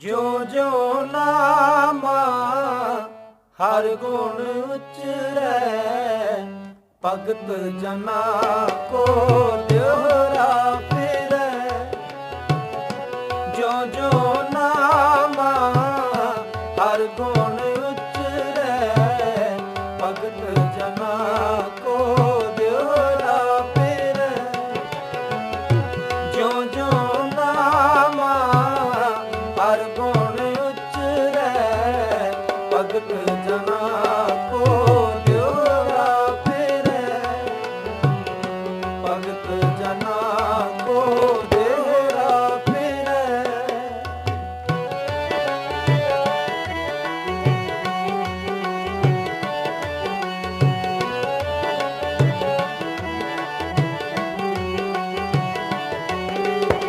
ਜੋ ਜੋ ਨਾਮਾ ਹਰ ਗੁਣ ਉਚਰੈ ਭਗਤ ਜਨਾ ਕੋ ਦਿਹਰਾ ਫਿਰੈ ਜੋ ਜੋ ਨਾਮਾ ਹਰ ਗੁਣ ਉਚਰੈ ਭਗਤ ਭਗਤ ਜਨਾ